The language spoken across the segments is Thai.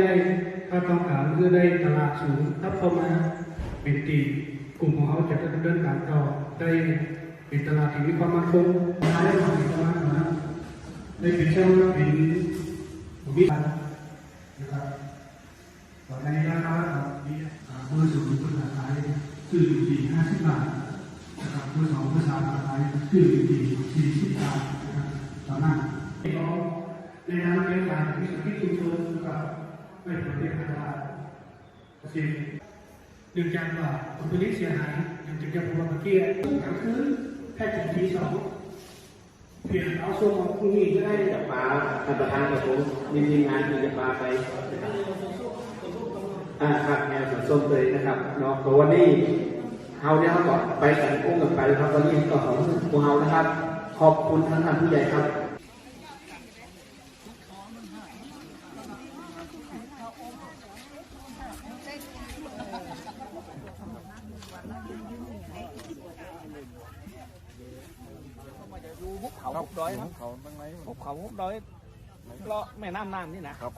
ได้ถ้าต้องการคือได้ตลาดสูงทับเข้ามาเป็นตีกลุ่มของเขาจะดำเนินการต่อได้เป็นตลาดที่มีความมั่นคงได้ความสามารถนะได้เป็นเช่นเป็นวิชานะครับตอในราคาที่เบอร์ศูนย์เบอร์ขายคืออยู่ที่ห้าสิบบาทนะครับเบอร์สองเบอร์สามขายคืออยู่ที่สี่สิบบาทนะครับต่อหน้าในทางเป็นการวิสาหกิจชุมชนกับไม่ผล เรียกว่าเกษตรเนื่งจากว่าผลผลิตเสียหายอย่างที่จะพูดเมื่อกี้กลางคืนแค่ถึงทีสองเปลี่ยนเอาส่วนของพรุ่งนี้ก็ได้จะปลาท่านประธานกับผมมีทีมงานที่จะปลาไปอ่าครับแนวสวนส้มเลยนะครับเนาะตัววันนี้เฮาเนี่ยเขาก็ไปกันอุ้มกันไปครับวันนี้ก็ของพวกเฮานะครับ ขอบคุณท่านท่านผู้ใหญ่ครับ เขาหุบดอยนะเขาตั้งไหนหุบเขาหุบดอยเลาะแม่น้ำน่านนี่นะครับ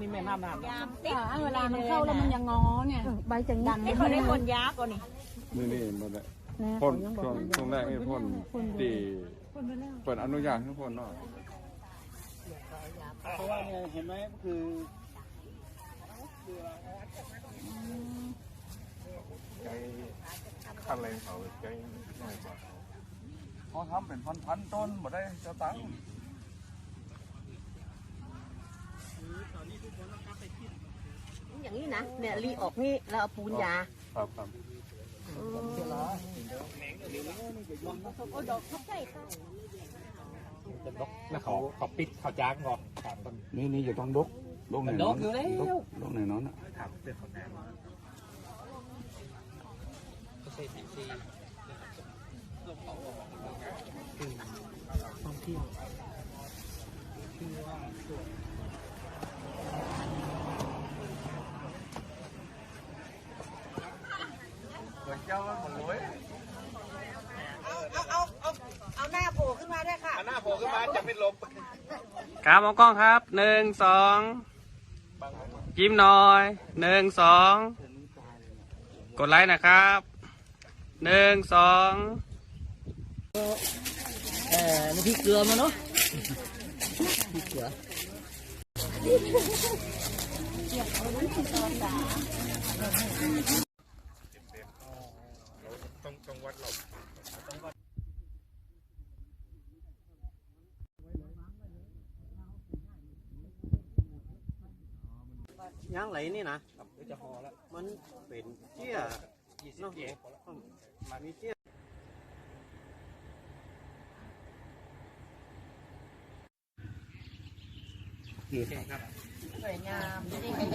นี่แม่น้ำน่านนะค่ะเวลามันเข้าแล้วมันยังงอเนี่ยใบจะดันนี่เขาได้คนยาก่อนนี่นี่นี่มันแหละพ่นช่วงช่วงแรกนี่พ่นตีเปิดอนุญาตให้พ่นเนาะเพราะว่าเนี่ยเห็นไหมคือใจขั้นแรงเขาใจน้อยกว่า เขาทำเป็นพันพันๆต้นบ่ได้จะตังค์อย่างนี้นะเนี่ยรีออกนี่แล้วเอาปูนยาครับครับแล้วเขาเขาปิดเขาจ้างก่อนถามกันนี่นี่จะต้องดกดกหน่อยดกอยู่แล้วดกหน่อยน้อยนะถามเรื่องของน้ำเกษตรอินทรีย์คือท่อง เที่ยวคือว่าสวนเหมือนเจ้ามันหมดเลยเอาเอาเอาเอาหน้าโผล่ขึ้นมาด้วยค่ะหน้าโผล่ขึ้นมาจะไม่ลมครับมองกล้องครับหนึ่งสองยิ้มหน่อยหนึ่งสองกดไลค์นะครับหนึ่งสอง เออมีที่เกลือมาเนาะต้องต้องวัดเราย่างไหลนี่นะจะพอแล้วมันเป็นเจี้ยเนาะมันมีเจี้ย สวยงาม